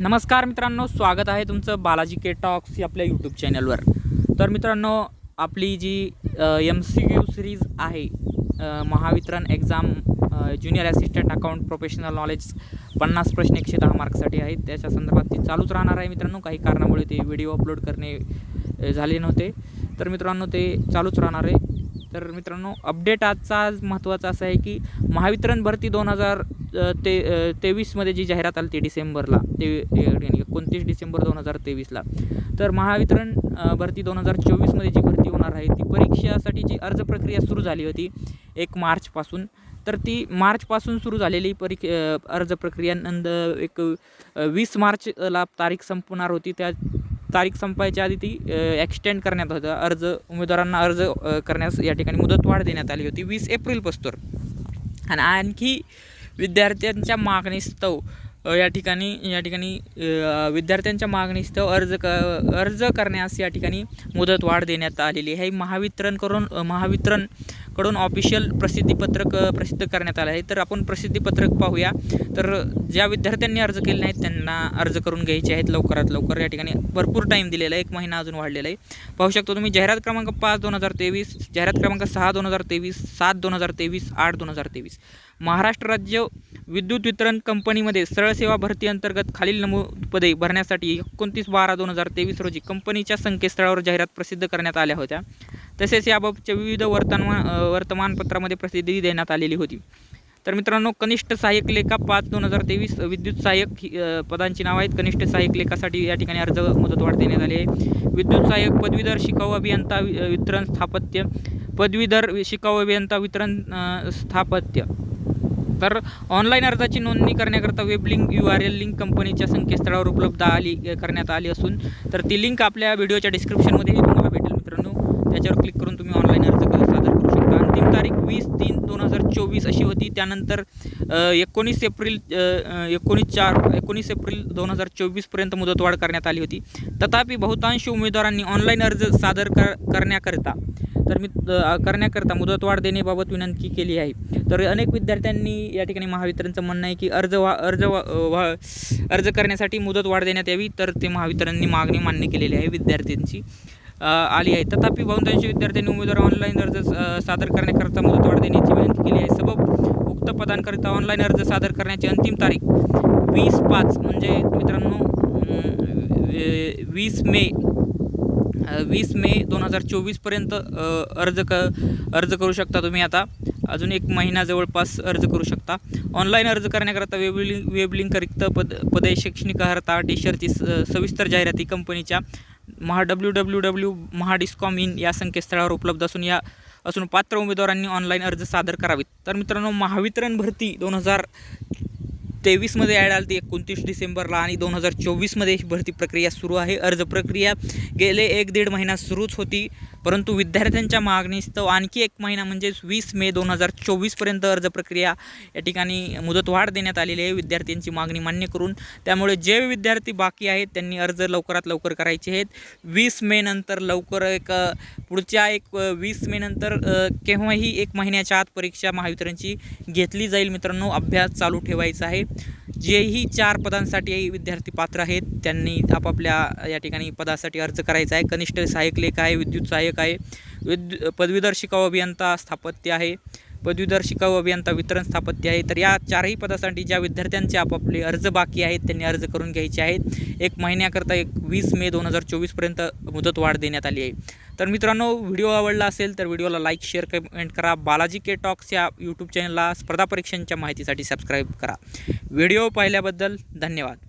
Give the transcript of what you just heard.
नमस्कार मित्रांनो स्वागत आहे तुमचं बालाजी के टॉक्स आपल्या यूट्यूब चॅनलवर तर मित्रांनो आपली जी एम सी यू सिरीज आहे Mahavitaran exam junior assistant account professional knowledge पन्नास प्रश्न एकशे दहा मार्कसाठी आहेत. त्याच्या संदर्भात ती चालूच राहणार आहे मित्रांनो. काही कारणामुळे ते व्हिडिओ अपलोड करणे झाले नव्हते. तर मित्रांनो ते चालूच राहणार आहे. तर मित्रांनो अपडेट आजचा आज महत्त्वाचा असं आहे की महावितरण भरती दोन हजार ते तेवीसमध्ये जी जाहिरात आली ती डिसेंबरला ते एकोणतीस डिसेंबर दोन हजार तेवीसला. तर महावितरण भरती दोन हजार चोवीसमध्ये जी भरती होणार आहे ती परीक्षासाठी जी अर्ज प्रक्रिया सुरू झाली होती एक मार्चपासून तर ती मार्चपासून सुरू झालेली परीक्ष अर्ज प्रक्रिया नंद एक वीस मार्चला तारीख संपणार होती त्या तारीख संपायच्या आधी ती एक्सटेंड करण्यात होतं अर्ज उमेदवारांना अर्ज करण्यास या ठिकाणी मुदतवाढ देण्यात आली होती वीस एप्रिलपासून. आणि आणखी विद्यार्थ्यांच्या मागणीस्तव या ठिकाणी या ठिकाणी विद्यार्थ्यांच्या मागणीस्तव अर्ज क अर्ज करण्यास या ठिकाणी मुदतवाढ देण्यात आलेली आहे. महावितरण कडून ऑफिशियल प्रसिद्धीपत्रक प्रसिद्ध करण्यात आलं आहे. तर आपण प्रसिद्धीपत्रक पाहूया. तर ज्या विद्यार्थ्यांनी अर्ज केले नाहीत त्यांना अर्ज करून घ्यायचे आहेत लवकरात लवकर. या ठिकाणी भरपूर टाईम दिलेला आहे. एक महिना अजून वाढलेला आहे. पाहू शकतो तुम्ही जाहिरात क्रमांक पाच दोन हजार तेवीस जाहिरात क्रमांक सहा दोन हजार तेवीस सात दोन हजार तेवीस आठ दोन हजार तेवीस. महाराष्ट्र राज्य विद्युत वितरण कंपनीमध्ये सरळ सेवा भरती अंतर्गत खालील नमूद पदे भरण्यासाठी एकोणतीस बारा दोन हजार तेवीस रोजी कंपनीच्या संकेतस्थळावर जाहिरात प्रसिद्ध करण्यात आल्या होत्या. तसेच याबाबतच्या विविध वर्तमान वर्तमानपत्रामध्ये प्रसिद्धी देण्यात आलेली होती. तर मित्रांनो कनिष्ठ सहाय्यक लेखा पाच दोन हजार तेवीस विद्युत सहाय्यक ही, पदांची नावं आहेत. कनिष्ठ सहाय्यक लेखासाठी या ठिकाणी अर्ज मुदतवाढ देण्यात आली आहे. विद्युत सहाय्यक पदवीधर शिकाऊ अभियंता वि- वितरण स्थापत्य. पदवीधर शिकाऊ अभियंता वितरण स्थापत्य. तर ऑनलाईन अर्जाची नोंदणी करण्याकरता web link U R L link कंपनीच्या संकेतस्थळावर उपलब्ध आली करण्यात आली असून तर ती लिंक आपल्या व्हिडिओच्या डिस्क्रिप्शनमध्ये तुम्हाला भेटेल मित्रांनो त्याच्यावर क्लिक करून तुम्ही ऑनलाईन अर्ज क- सादर करू शकता अंतिम तारीख वीस तीन दोन हजार चोवीस अशी होती. त्यानंतर एकोणीस एप्रिल एकोणीस चार एकोणीस एप्रिल दोन हजार चोवीसपर्यंत मुदतवाढ करण्यात आली होती. तथापि बहुतांश उमेदवारांनी ऑनलाईन अर्ज सादर कर करण्याकरिता तर मी करण्याकरता मुदतवाढ देण्याबाबत विनंती केली आहे. तर अनेक विद्यार्थ्यांनी या ठिकाणी महावितरणचं म्हणणं आहे की अर्ज वा अर्ज वा वा अर्ज करण्यासाठी मुदतवाढ देण्यात यावी तर ते महावितरणनी मागणी मान्य केलेली आहे विद्यार्थ्यांची. आली आहे. तथापि बहुतांश विद्यार्थ्यांनी उमेदवार ऑनलाईन अर्ज सादर करण्याकरता मुदतवाढ देण्याची विनंती केली आहे. सबब उक्त पदांकरिता ऑनलाईन अर्ज सादर करण्याची अंतिम तारीख वीस पाच म्हणजे मित्रांनो वीस मे वीस मे दोन हजार चोवीसपर्यंत अर्ज क अर्ज करू शकता तुम्ही आता. अजून एक महिना जवळपास अर्ज करू शकता. ऑनलाईन अर्ज करण्याकरता वेबलिंग वेबलिंक रिक्त पद पदे शैक्षणिक अर्हता टीशरची स सविस्तर जाहिराती कंपनीच्या Maha W W W Mahadiscom in या संकेतस्थळावर उपलब्ध असून या असून पात्र उमेदवारांनी ऑनलाईन अर्ज सादर करावेत. तर मित्रांनो महावितरण भरती दोन हजार तेवीसमध्ये ॲड आली ती एकोणतीस डिसेंबरला आणि दोन हजार चोवीसमध्ये ही भरती प्रक्रिया सुरू आहे. अर्ज प्रक्रिया गेले एक दीड महिना सुरूच होती. परंतु विद्यार्थ्यांच्या मागणीस्तव आणखी एक महिना म्हणजेच वीस मे दोन हजार चोवीसपर्यंत अर्ज प्रक्रिया या ठिकाणी मुदतवाढ देण्यात आलेली आहे. विद्यार्थ्यांची मागणी मान्य करून त्यामुळे जे विद्यार्थी बाकी आहेत त्यांनी अर्ज लवकरात लवकर करायचे आहेत. वीस मे नंतर लवकर एक पुढच्या एक वीस मे नंतर केव्हाही एक महिन्याच्या आत परीक्षा महावितरणची घेतली जाईल. मित्रांनो अभ्यास चालू ठेवायचा आहे. जेही चार पदांसाठी विद्यार्थी पात्र आहेत त्यांनी आपापल्या या ठिकाणी पदासाठी अर्ज करायचा आहे. कनिष्ठ सहाय्यक लेख आहे विद्युत सहाय्यक आहे विद्यु पदवीधर शिकाऊ अभियंता स्थापत्य आहे. पदवीधर शिकाऊ अभियंता वितरण स्थापत्य आहे. तर या चारही पदासाठी ज्या विद्यार्थ्यांचे आपापले अर्ज बाकी आहेत त्यांनी अर्ज करून घ्यायचे आहेत. एक महिन्याकरता एक वीस मे दोन हजार चोवीसपर्यंत मुदतवाढ देण्यात आली आहे. तर मित्रांनो व्हिडिओ आवडला असेल तर व्हिडिओला लाईक शेअर कमेंट करा. बालाजी के टॉक्स या यूट्यूब चॅनलला स्पर्धा परीक्षांच्या माहितीसाठी सबस्क्राईब करा. व्हिडिओ पाहिल्याबद्दल धन्यवाद.